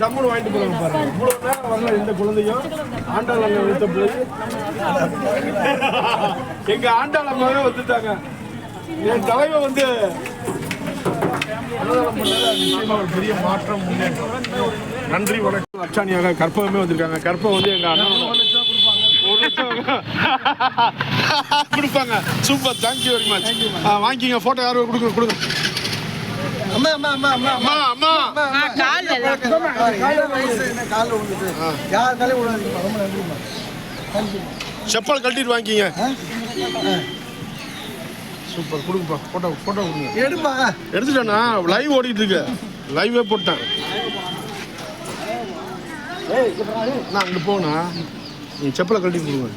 ஜம்முன்னு வாங்கிட்டு போறாங்க பாருங்க. இவ்வளவு நேரம் வரல இந்த குழந்தையும். ஆண்டாள் அண்ணன் வைத்த போய் எங்க ஆண்டாள் அம்மாவே வந்துட்டாங்க. என் தலைவன் வந்து பெரிய மாற்றம் முன்னேற்றம் நன்றி வணக்கம். அச்சாணியாக கற்பகமே வந்திருக்காங்க. கற்பகம் வந்து எங்க அண்ணன் கொடுப்பாங்க. Super thank you very much வாங்கிங்க போட்டோ யாரும் கொடுங்க. கொடுங்க அம்மா அம்மா அம்மா அம்மா. அம்மா. காலில் விழுந்துட்டு? யார் காலையும் விழுந்துருமா ரொம்ப நன்றிம்மா நன்றி. செப்பல் கழட்டிட்டு வாங்கிங்க சூப்பர். கொடுங்கப்பா. போட்டோ போட்டோ கொடுங்க. எடுப்பா எடுத்துட்டேண்ணா. லைவ் ஓடிட்டு இருக்கு லைவே போட்டேன் நான் அங்கே போனா நீ செப்பலை கழட்டிட்டு கொடுங்க.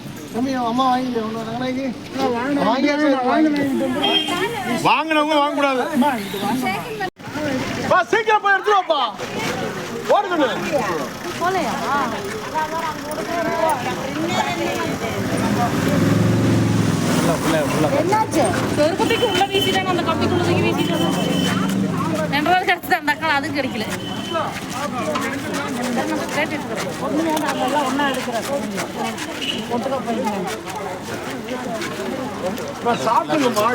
அம்மா வாங்கி வாங்கி வாங்கினவங்க வாங்கக்கூடாது. வா சீக்கிரம் போய் எடுத்து போலையா என்னாச்சு? குட்டிக்கு உள்ள வீசிட்டாங்க அந்த கம்பிக்குள்ள தூக்கி வீசிட்டாங்க. ரெண்டு கிடைச்சது அந்த அக்கா அதுவும் கிடைக்கல. சாப்பிட்டுங்கம்மா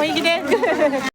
யார் என்ன பண்ணாங்க போய்கிட்டே இருக்கு